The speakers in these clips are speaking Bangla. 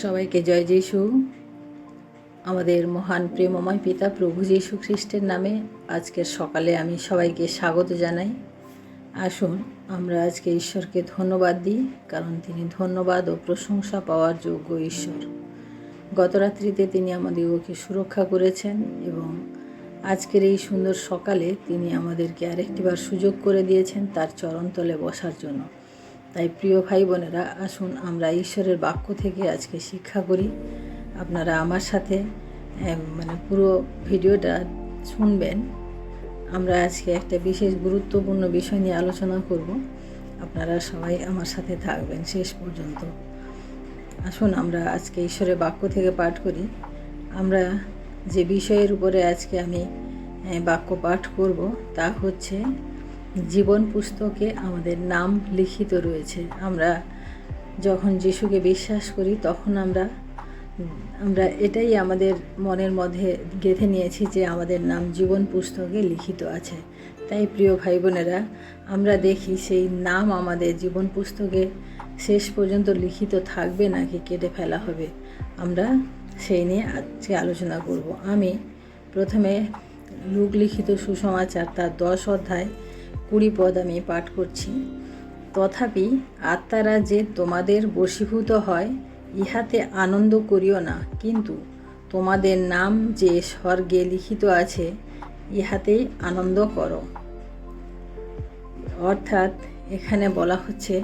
সবাইকে জয় যিশু। আমাদের মহান প্রেমময় পিতা প্রভু যীশু খ্রিস্টের নামে আজকের সকালে আমি সবাইকে স্বাগত জানাই। আসুন, আমরা আজকে ঈশ্বরকে ধন্যবাদ দিই, কারণ তিনি ধন্যবাদ ও প্রশংসা পাওয়ার যোগ্য ঈশ্বর। গত রাত্রিতে তিনি আমাদেরকে সুরক্ষা করেছেন এবং আজকের এই সুন্দর সকালে তিনি আমাদেরকে আরেকটিবার সুযোগ করে দিয়েছেন তার চরণতলে বসার জন্য। তাই প্রিয় ভাই বোনেরা, আসুন আমরা ঈশ্বরের বাক্য থেকে আজকে শিক্ষা করি। আপনারা আমার সাথে মানে পুরো ভিডিওটা শুনবেন। আমরা আজকে একটা বিশেষ গুরুত্বপূর্ণ বিষয় নিয়ে আলোচনা করব। আপনারা সবাই আমার সাথে থাকবেন শেষ পর্যন্ত। আসুন আমরা আজকে ঈশ্বরের বাক্য থেকে পাঠ করি। আমরা যে বিষয়ের উপরে আজকে আমি বাক্য পাঠ করব তা হচ্ছে জীবন পুস্তকে আমাদের নাম লিখিত রয়েছে। আমরা যখন যিশুকে বিশ্বাস করি, তখন আমরা আমরা এটাই আমাদের মনের মধ্যে গেঁথে নিয়েছি যে আমাদের নাম জীবন পুস্তকে লিখিত আছে। তাই প্রিয় ভাই বোনেরা আমরা দেখি সেই নাম আমাদের জীবন পুস্তকে শেষ পর্যন্ত লিখিত থাকবে নাকি কেটে ফেলা হবে। আমরা সেই নিয়ে আজকে আলোচনা করব। আমি প্রথমে লোক লিখিত সুসমাচার তার দশ অধ্যায় কুড়ি পদ আমি পাঠ করছি। তথাপি আত্মারা যে তোমাদের বশীভূত হয়, ইহাতে আনন্দ করিও না। কিন্তু তোমাদের নাম যে স্বর্গে লিখিত আছে, ইহাতেই আনন্দ করো। অর্থাৎ এখানে বলা হচ্ছে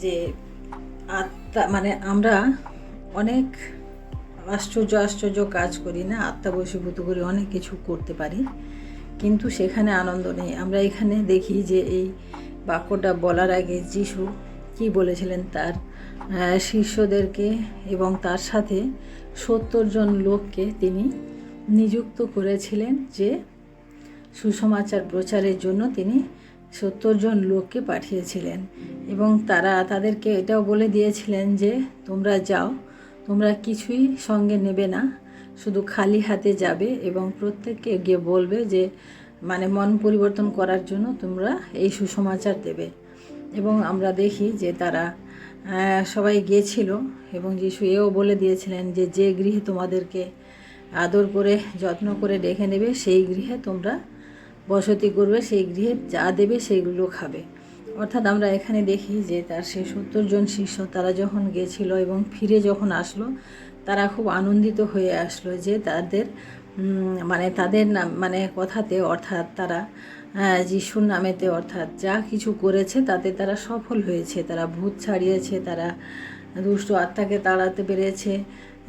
যে আত্মা মানে আমরা অনেক আশ্চর্য আশ্চর্য কাজ করি না, আত্মা বশীভূত করে অনেক কিছু করতে পারি। কিন্তু সেখানে আনন্দ নেই। আমরা এখানে দেখি যে এই বাক্যটা বলার আগে যিশু কি বলেছিলেন? তার শিষ্যদেরকে এবং তার সাথে সত্তর জন লোককে তিনি নিযুক্ত করেছিলেন যে সুসমাচার প্রচারের জন্য তিনি সত্তর জন লোককে পাঠিয়েছিলেন। এবং তারা তাদেরকে এটাও বলে দিয়েছিলেন যে, তোমরা যাও, তোমরা কিছুই সঙ্গে নেবে না। শুধু খালি হাতে যাবে এবং প্রত্যেককে গিয়ে বলবে যে মানে মন পরিবর্তন করার জন্য তোমরা এই সুসমাচার দেবে। এবং আমরা দেখি যে তারা সবাই গিয়েছিল এবং যিশু এও বলে দিয়েছিলেন যে যে গৃহে তোমাদেরকে আদর করে, যত্ন করে ডেকে নেবে, সেই গৃহে তোমরা বসতি করবে, সেই গৃহে যা দেবে সেইগুলো খাবে। অর্থাৎ আমরা এখানে দেখি যে তার সেই সত্তর জন শিষ্য তারা যখন গেছিল এবং ফিরে যখন আসলো তারা খুব আনন্দিত হয়ে আসলো যে তাদের মানে তাদের নাম মানে কথাতে অর্থাৎ তারা আহ, যিশুর নামেতে অর্থাৎ যা কিছু করেছে তাতে তারা সফল হয়েছে। তারা ভূত ছাড়িয়েছে তারা দুষ্ট আত্মাকে তাড়াতে পেরেছে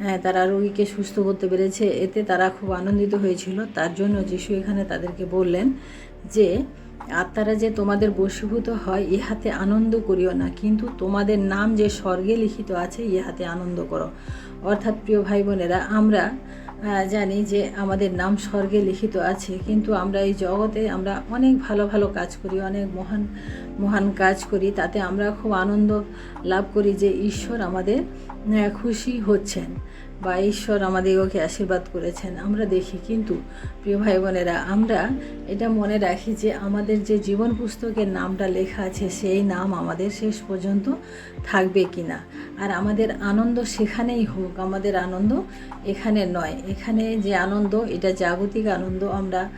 হ্যাঁ, তারা রোগীকে সুস্থ করতে পেরেছে। এতে তারা খুব আনন্দিত হয়েছিল। তার জন্য যিশু এখানে তাদেরকে বললেন যে আত্মারা যে তোমাদের বশীভূত হয় ইহাতে আনন্দ করিও না। কিন্তু তোমাদের নাম যে স্বর্গে লিখিত আছে ইহাতে আনন্দ করো। অর্থাৎ প্রিয় ভাই বোনেরা, আমরা জানি যে আমাদের নাম স্বর্গে লিখিত আছে, কিন্তু আমরা এই জগতে আমরা অনেক ভালো ভালো কাজ করি, অনেক মহান মহান কাজ করি, তাতে আমরা খুব আনন্দ লাভ করি যে ঈশ্বর আমাদের খুশি হচ্ছেন। বা ঈশ্বর আমাদেরকে আশীর্বাদ করেছেন, আমরা দেখি। কিন্তু প্রিয় ভাই বোনেরা আমরা এটা মনে রাখি যে আমাদের যে জীবন পুস্তকের নামটা লেখা আছে, সেই নাম আমাদের শেষ পর্যন্ত থাকবে কি না আর আমাদের আনন্দ সেখানেই হোক, আমাদের আনন্দ এখানে নয়। এখানে যে আনন্দ, এটা জাগতিক আনন্দ, আমরা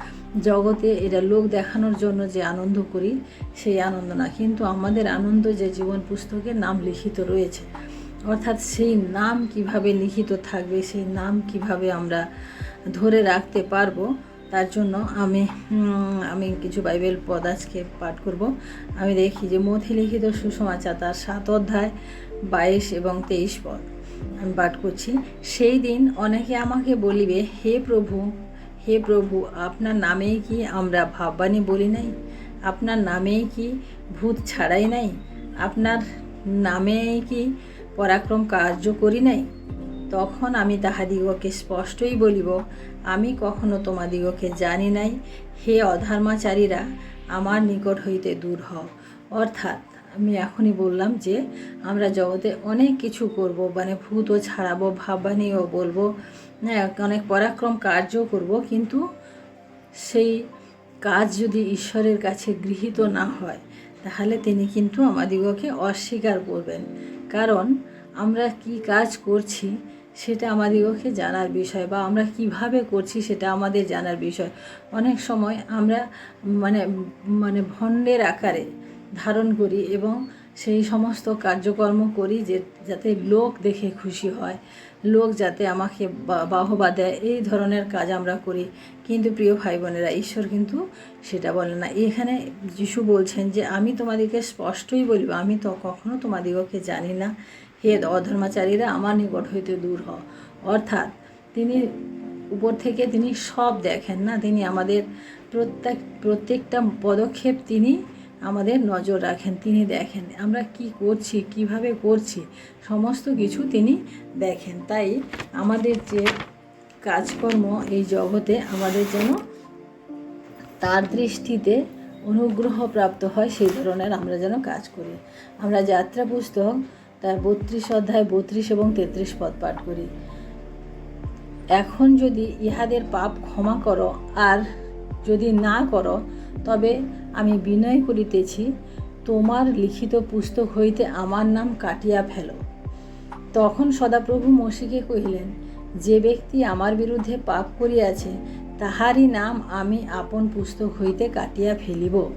জগতে এটা লোক দেখানোর জন্য যে আনন্দ করি, সেই আনন্দ না। কিন্তু আমাদের আনন্দ যে জীবন পুস্তকে নাম লিখিত রয়েছে অর্থাৎ সেই নাম কীভাবে লিখিত থাকবে, সেই নাম কীভাবে আমরা ধরে রাখতে পারব, তার জন্য আমি আমি কিছু বাইবেল পদ আজকে পাঠ করব। আমি দেখি যে মথি লিখিত সুসমাচার তার সাত অধ্যায় বাইশ এবং তেইশ পদ। আমি পাঠ করছি, সেই দিন অনেকে আমাকে বলিবে, হে প্রভু হে প্রভু, আপনার নামেই কি আমরা ভাববাণী বলি নাই? আপনার নামেই কি ভূত ছাড়াই নাই? আপনার নামেই কি পরাক্রম কার্য করি নাই, তখন আমি তাহাদিগকে স্পষ্টই বলিব, আমি কখনো তোমাদিগকে জানি নাই, হে অধর্মাচারীরা, আমার নিকট হইতে দূর হও। অর্থাৎ আমি এখনই বললাম যে, আমরা জগতে অনেক কিছু করব মানে ভূতও ছাড়াবো ভাববাণীও বলব হ্যাঁ অনেক পরাক্রম কার্য করব, কিন্তু সেই কাজ যদি ঈশ্বরের কাছে গৃহীত না হয় তাহলে তিনি কিন্তু আমাদিগকে অস্বীকার করবেন। কারণ আমরা কি কাজ করছি সেটা আমাদিগকে জানার বিষয় বা আমরা কীভাবে করছি সেটা আমাদের জানার বিষয়। অনেক সময় আমরা মানে মানে ভণ্ডের আকারে ধারণ করি এবং সেই সমস্ত কার্যকর্ম করি যে, যাতে লোক দেখে খুশি হয়। লোক যাতে আমাকে বাহবা দেয়, এই ধরনের কাজ আমরা করি। কিন্তু প্রিয় ভাই বোনেরা ঈশ্বর কিন্তু সেটা বলে না। এখানে যিশু বলছেন যে, আমি তোমাদেরকে স্পষ্টই বলব, আমি তো কখনো তোমাদিগকে জানি না। হে অধর্মাচারীরা, আমার নিকট হইতে দূর হ অর্থাৎ তিনি উপর থেকে তিনি সব দেখেন না। তিনি আমাদের প্রত্যেক, প্রত্যেকটা পদক্ষেপ তিনি আমাদের নজর রাখেন, তিনি দেখেন আমরা কি করছি, কীভাবে করছি, সমস্ত কিছু তিনি দেখেন। তাই আমাদের যে কাজকর্ম এই জগতে আমাদের যেন তার দৃষ্টিতে অনুগ্রহ প্রাপ্ত হয়, সেই ধরনের আমরা যেন কাজ করি। আমরা যাত্রা পুস্তক, তার বত্রিশ অধ্যায় বত্রিশ এবং তেত্রিশ পদ পাঠ করি। এখন যদি ইহাদের পাপ ক্ষমা করো আর যদি না করো, তবে আমি বিনয় করিতেছি, তোমার লিখিত পুস্তক হইতে আমার নাম কাটিয়া ফেল। তখন সদাপ্রভু মসিকে কহিলেন, যে ব্যক্তি আমার বিরুদ্ধে পাপ করিয়াছে, তাহারই নাম আমি আপন পুস্তক হইতে কাটিয়া ফেলিব।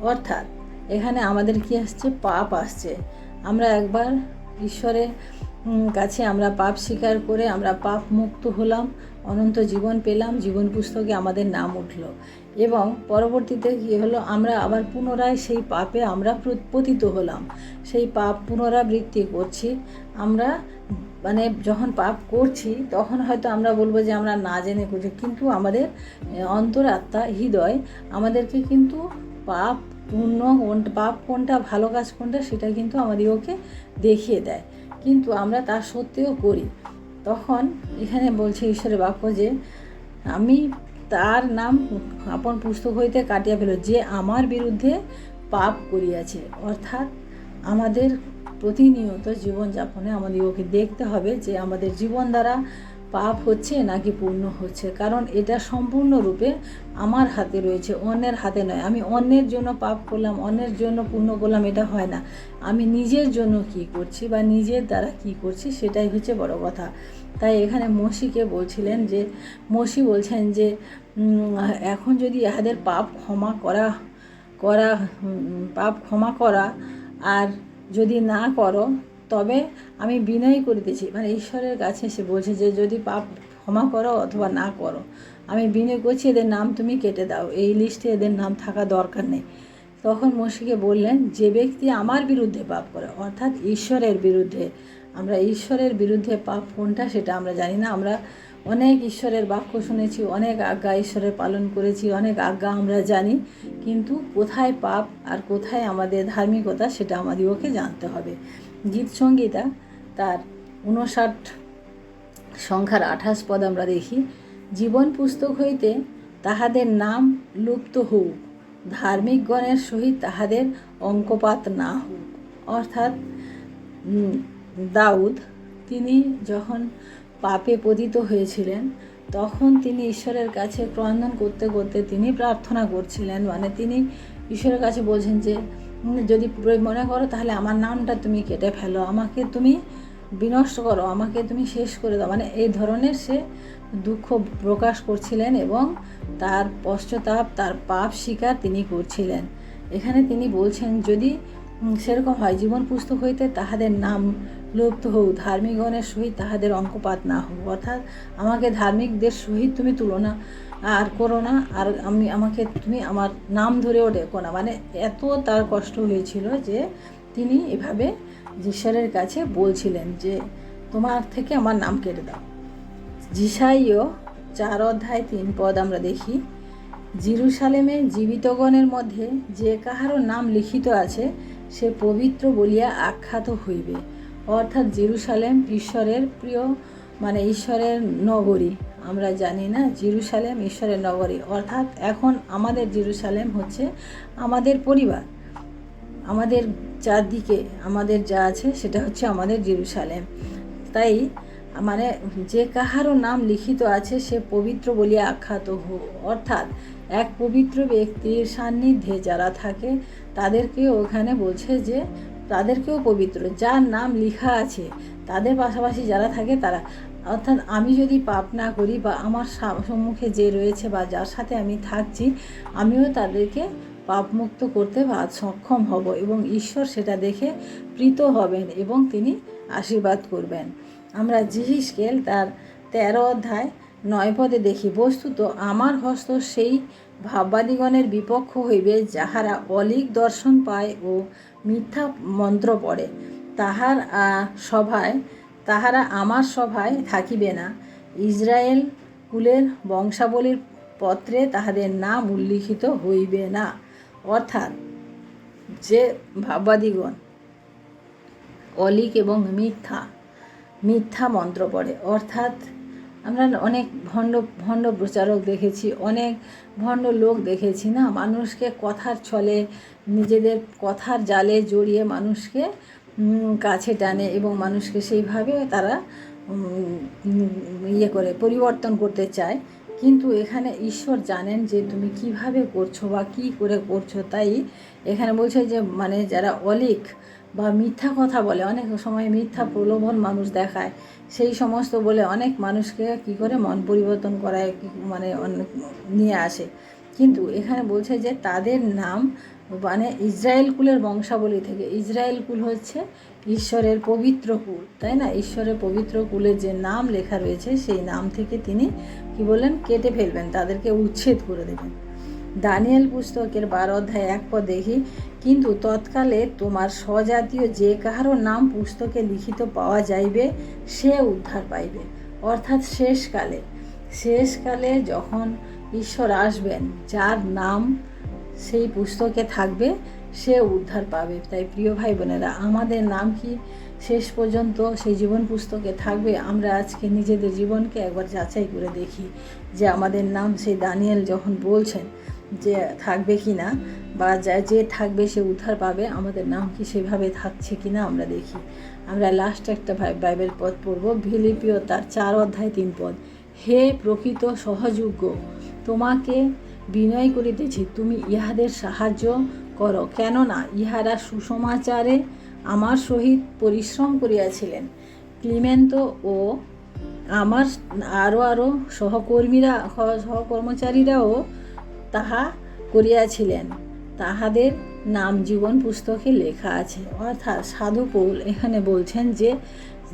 অর্থাৎ, এখানে আমাদের কি আসছে? পাপ আসছে। আমরা একবার ঈশ্বরের কাছে আমরা পাপ স্বীকার করে আমরা পাপ মুক্ত হলাম, অনন্ত জীবন পেলাম, জীবন পুস্তকে আমাদের নাম উঠল। এবং পরবর্তীতে কী হলো, আমরা আবার পুনরায় সেই পাপে আমরা পতিত হলাম। সেই পাপ পুনরাবৃত্তি করছি। আমরা মানে যখন পাপ করছি, তখন হয়তো আমরা বলব যে আমরা না জেনে করছি কিন্তু আমাদের অন্তরাত্মা, হৃদয় আমাদেরকে কিন্তু পাপ পূর্ণ কোন- পাপ কোনটা, ভালো কাজ কোনটা, সেটা কিন্তু আমাদেরকে দেখিয়ে দেয়। কিন্তু আমরা তা সত্ত্বেও করি। তখন এখানে বলছে ঈশ্বরের বাক্য যে, আমি তার নাম আপন পুস্তক হইতে কাটিয়া ফেলো, যে আমার বিরুদ্ধে পাপ করিয়াছে। অর্থাৎ আমাদের প্রতিনিয়ত জীবনযাপনে আমাদেরকে দেখতে হবে যে আমাদের জীবন দ্বারা পাপ হচ্ছে নাকি পূর্ণ হচ্ছে? কারণ এটা সম্পূর্ণরূপে আমার হাতে রয়েছে, অন্যের হাতে নয়। আমি অন্যের জন্য পাপ করলাম, অন্যের জন্য পূর্ণ করলাম, এটা হয় না। আমি নিজের জন্য কি করছি বা নিজের দ্বারা কি করছি সেটাই হচ্ছে বড় কথা। তাই এখানে মসিকে বলছিলেন যে, মসি বলছেন যে এখন যদি ইহাদের পাপ ক্ষমা করা করা পাপ ক্ষমা করা আর যদি না করো তবে আমি বিনয় করিতেছি। মানে ঈশ্বরের কাছে সে বলছে যে, যদি পাপ ক্ষমা করো অথবা না করো, আমি বিনয় করছি, এদের নাম তুমি কেটে দাও। এই লিস্টে এদের নাম থাকা দরকার নেই। তখন মসিকে বললেন, যে ব্যক্তি আমার বিরুদ্ধে পাপ করে, অর্থাৎ ঈশ্বরের বিরুদ্ধে, আমরা ঈশ্বরের বিরুদ্ধে পাপ কোনটা সেটা আমরা জানি না। আমরা অনেক ঈশ্বরের বাক্য শুনেছি, অনেক আজ্ঞা ঈশ্বরের পালন করেছি, অনেক আজ্ঞা আমরা জানি, কিন্তু কোথায় পাপ আর কোথায় আমাদের ধার্মিকতা সেটা আমাদেরকে জানতে হবে। গীত সঙ্গীতা তার উনষাট সংখ্যার আঠাশ পদ আমরা দেখি। জীবন পুস্তক হইতে তাহাদের নাম লুপ্ত হোক ধার্মিকগণের সহিত তাহাদের অঙ্কপাত না হোক অর্থাৎ দাউদ তিনি যখন পাপে পতিত হয়েছিলেন, তখন তিনি ঈশ্বরের কাছে ক্রন্দন করতে করতে তিনি প্রার্থনা করছিলেন। মানে তিনি ঈশ্বরের কাছে বলছেন যে যদি মনে করো, তাহলে আমার নামটা তুমি কেটে ফেলো, আমাকে তুমি বিনষ্ট করো, আমাকে তুমি শেষ করে দাও। মানে এই ধরনের সে দুঃখ প্রকাশ করছিলেন এবং তার পশ্চাতাপ, তার পাপ স্বীকার তিনি করছিলেন। এখানে তিনি বলছেন, যদি সেরকম হয়, জীবন পুস্তক হইতে তাহাদের নাম লুপ্ত হোক ধার্মিকগণের সহিত তাহাদের অঙ্কপাত না হোক অর্থাৎ, আমাকে ধার্মিকদের সহিত তুমি তুলনা আর করো না, আর আমি আমাকে তুমি আমার নাম ধরেও ডেকো না। মানে এত তার কষ্ট হয়েছিল যে তিনি এভাবে ঈশ্বরের কাছে বলছিলেন যে, তোমার থেকে আমার নাম কেটে দাও। জিসাইও চার অধ্যায় তিন পদ আমরা দেখি। জিরুসালেমে জীবিতগণের মধ্যে যে কাহারও নাম লিখিত আছে, সে পবিত্র বলিয়া আখ্যাত হইবে। অর্থাৎ জেরুসালেম ঈশ্বরের প্রিয় মানে ঈশ্বরের নগরী। আমরা জানি না জিরুসালেম ঈশ্বরের নগরী। অর্থাৎ এখন আমাদের জিরুসালেম হচ্ছে আমাদের পরিবার। আমাদের চারদিকে আমাদের যা আছে সেটা হচ্ছে আমাদের জেরুসালেম। তাই মানে যে কাহারও নাম লিখিত আছে সে পবিত্র বলিয়া আখ্যাত হোক অর্থাৎ এক পবিত্র ব্যক্তির সান্নিধ্যে যারা থাকে তাদেরকে ওখানে বলছে যে তাদেরকেও পবিত্র। যার নাম লেখা আছে, তাদের পাশাপাশি যারা থাকে তারা। অর্থাৎ আমি যদি পাপ না করি বা আমার সম্মুখে যে রয়েছে বা যার সাথে আমি থাকছি, আমিও তাদেরকে পাপমুক্ত করতে সক্ষম হব এবং ঈশ্বর সেটা দেখে প্রীত হবেন এবং তিনি আশীর্বাদ করবেন। আমরা জিহিসকেল তার তেরো অধ্যায় নয় পদে দেখি, বস্তুত আমার হস্ত সেই ভাববাদিগণের বিপক্ষ হইবে যাহারা অলিক দর্শন পায় ও মিথ্যা মন্ত্র পড়ে। তাহার সভায় তাহারা আমার সভায় থাকিবে না। ইসরায়েল কুলের বংশাবলীর পত্রে তাহাদের নাম উল্লিখিত হইবে না। অর্থাৎ যে ভাববাদিগণ অলিক এবং মিথ্যা মিথ্যা মন্ত্র পড়ে, অর্থাৎ আমরা অনেক ভণ্ড ভণ্ড প্রচারক দেখেছি, অনেক ভণ্ড লোক দেখেছি না, মানুষকে কথার ছলে, নিজেদের কথার জালে জড়িয়ে মানুষকে কাছে টানে এবং মানুষকে সেইভাবে তারা ইয়ে করে, পরিবর্তন করতে চায়। কিন্তু এখানে ঈশ্বর জানেন যে তুমি কীভাবে করছ বা কি করে করছ। তাই এখানে বলছে যে মানে যারা অলিক বা মিথ্যা কথা বলে, অনেক সময় মিথ্যা প্রলোভন মানুষ দেখায়। সেই সমস্ত বলে অনেক মানুষকে কি করে? মন পরিবর্তন করায় মানে নিয়ে আসে। কিন্তু এখানে বলছে যে, তাদের নাম মানে ইসরায়েল কুলের বংশাবলী থেকে। ইসরায়েল কুল হচ্ছে ঈশ্বরের পবিত্র কুল, তাই না? ঈশ্বরের পবিত্র কুলের যে নাম লেখা রয়েছে, সেই নাম থেকে তিনি কি বললেন? কেটে ফেলবেন, তাদেরকে উচ্ছেদ করে দেবেন। দানিয়েল পুস্তকের বারো অধ্যায় এক পদ দেখি কিন্তু তৎকালে তোমার স্বজাতীয় যে কাহারও নাম পুস্তকে লিখিত পাওয়া যাইবে, সে উদ্ধার পাইবে। অর্থাৎ শেষকালে শেষকালে যখন ঈশ্বর আসবেন, যার নাম সেই পুস্তকে থাকবে, সে উদ্ধার পাবে। তাই প্রিয় ভাই বোনেরা, আমাদের নাম কি? শেষ পর্যন্ত সেই জীবন পুস্তকে থাকবে। আমরা আজকে নিজেদের জীবনকে একবার যাচাই করে দেখি যে আমাদের নাম সেই দানিয়েল যখন বলছেন যে থাকবে কি না, বা যা, যে থাকবে সে উদ্ধার পাবে, আমাদের নাম কি সেভাবে থাকছে কি না আমরা দেখি। আমরা লাস্ট একটা বাইবেল পদ পড়ব ভিলিপিও তার চার অধ্যায় তিন পদ। হে প্রকৃত সহযোগ্য, তোমাকে বিনয় করিতেছি, তুমি ইহাদের সাহায্য করো। কেননা ইহারা সুসমাচারে আমার সহিত পরিশ্রম করিয়াছিলেন। ক্লিমেন্ত ও আমার আরও আরও সহকর্মীরা, সহকর্মচারীরাও তাহা করিয়াছিলেন। তাহাদের নাম জীবন পুস্তকে লেখা আছে। অর্থাৎ সাধু পৌল এখানে বলছেন যে,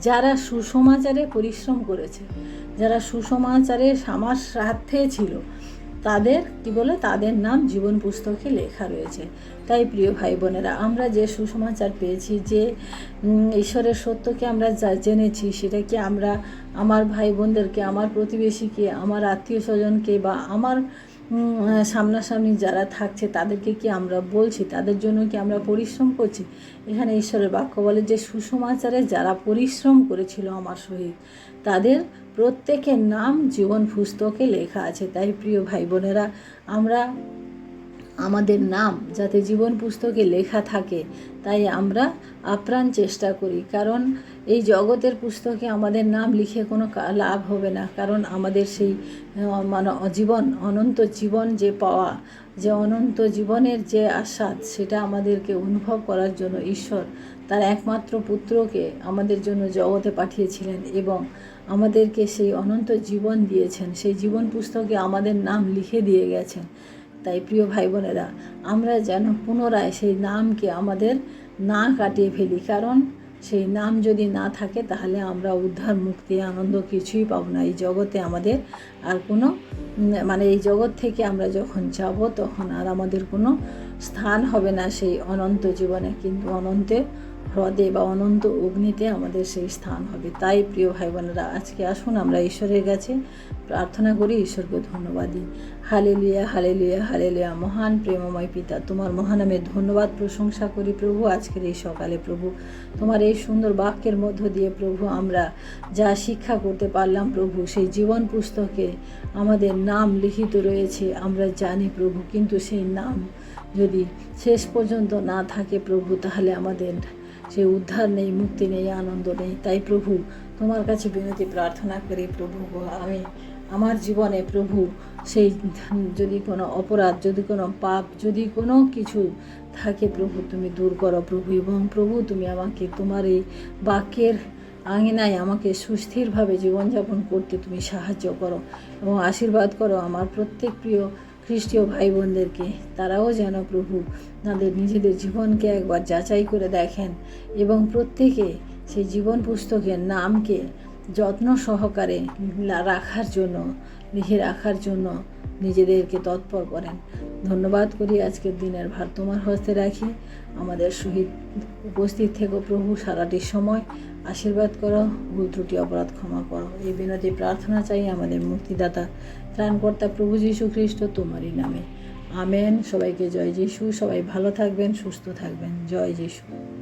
যারা সুসমাচারে পরিশ্রম করেছে, যারা সুসমাচারে আমার স্বার্থে ছিল তাদের, কি বলে, তাদের নাম জীবন পুস্তকে লেখা রয়েছে। তাই প্রিয় ভাই বোনেরা, আমরা যে সুসমাচার পেয়েছি, যে ঈশ্বরের সত্যকে আমরা যা জেনেছি, সেটাকে আমরা আমার ভাই বোনদেরকে, আমার প্রতিবেশীকে, আমার আত্মীয় স্বজনকে বা আমার সামনাসামনি যারা থাকছে, তাদেরকে কি আমরা বলছি? তাদের জন্য কি আমরা পরিশ্রম করছি? এখানে ঈশ্বরের বাক্য বলে যে সুষমাচারে যারা পরিশ্রম করেছিল আমার সহিত, তাদের প্রত্যেকের নাম জীবন পুস্তকে লেখা আছে। তাই প্রিয় ভাই বোনেরা, আমরা আমাদের নাম যাতে জীবন পুস্তকে লেখা থাকে, তাই আমরা আপ্রাণ চেষ্টা করি। কারণ এই জগতের পুস্তকে আমাদের নাম লিখে কোনো লাভ হবে না। কারণ আমাদের সেই মানে জীবন অনন্ত জীবন যে পাওয়া, যে অনন্ত জীবনের যে আস্বাদ, সেটা আমাদেরকে অনুভব করার জন্য ঈশ্বর তার একমাত্র পুত্রকে আমাদের জন্য জগতে পাঠিয়েছিলেন এবং আমাদেরকে সেই অনন্ত জীবন দিয়েছেন। সেই জীবন পুস্তকে আমাদের নাম লিখে দিয়ে গেছেন। তাই প্রিয় ভাই বোনেরা আমরা যেন পুনরায় সেই নামকে আমাদের না কাটিয়ে ফেলি। কারণ সেই নাম যদি না থাকে, তাহলে আমরা উদ্ধার, মুক্তি, আনন্দ কিছুই পাবো না। এই জগতে আমাদের আর কোনো মানে এই জগৎ থেকে আমরা যখন যাব, তখন আর আমাদের কোনো স্থান হবে না সেই অনন্ত জীবনে। কিন্তু অনন্তে হ্রদে বা অনন্ত অগ্নিতে আমাদের সেই স্থান হবে। তাই প্রিয় ভাই বোনেরা আজকে আসুন আমরা ঈশ্বরের কাছে প্রার্থনা করি, ঈশ্বরকে ধন্যবাদ দিই হালে লুয়া হালে লুয়া হালে লুয়া মহান প্রেমময় পিতা, তোমার মহানামে ধন্যবাদ প্রশংসা করি প্রভু। আজকের এই সকালে প্রভু, তোমার এই সুন্দর বাক্যের মধ্য দিয়ে প্রভু আমরা যা শিক্ষা করতে পারলাম প্রভু, সেই জীবন পুস্তকে আমাদের নাম লিখিত রয়েছে, আমরা জানি প্রভু। কিন্তু সেই নাম যদি শেষ পর্যন্ত না থাকে প্রভু, তাহলে আমাদের সে উদ্ধার নেই, মুক্তি নেই, আনন্দ নেই, তাই প্রভু, তোমার কাছে বিনতি, প্রার্থনা করি প্রভু আমি আমার জীবনে প্রভু, সেই যদি কোনো অপরাধ, যদি কোনো পাপ, যদি কোনো কিছু থাকে প্রভু, তুমি দূর করো প্রভু, এবং প্রভু, তুমি আমাকে তোমার এই বাক্যের আঙিনায় আমাকে সুস্থিরভাবে জীবনযাপন করতে তুমি সাহায্য করো এবং আশীর্বাদ করো আমার প্রত্যেক প্রিয় খ্রিস্টীয় ভাই বোনদেরকে তারাও যেন প্রভু তাদের নিজেদের জীবনকে একবার যাচাই করে দেখেন এবং প্রত্যেকে সেই জীবন পুস্তকের নামকে যত্ন সহকারে রাখার জন্য, লিখে রাখার জন্য নিজেদেরকে তৎপর করেন। ধন্যবাদ করি আজকের দিনের ভার তোমার হস্তে রাখি। আমাদের সহিত উপস্থিত থেকো প্রভু, সারাটি সময় আশীর্বাদ করো, ভুল ত্রুটি, অপরাধ ক্ষমা করো। এই বিনতি প্রার্থনা চাই আমাদের মুক্তিদাতা ত্রাণকর্তা প্রভু যীশু খ্রিস্ট তোমারই নামে। আমেন। সবাইকে জয় যীশু। সবাই ভালো থাকবেন, সুস্থ থাকবেন। জয় যিশু।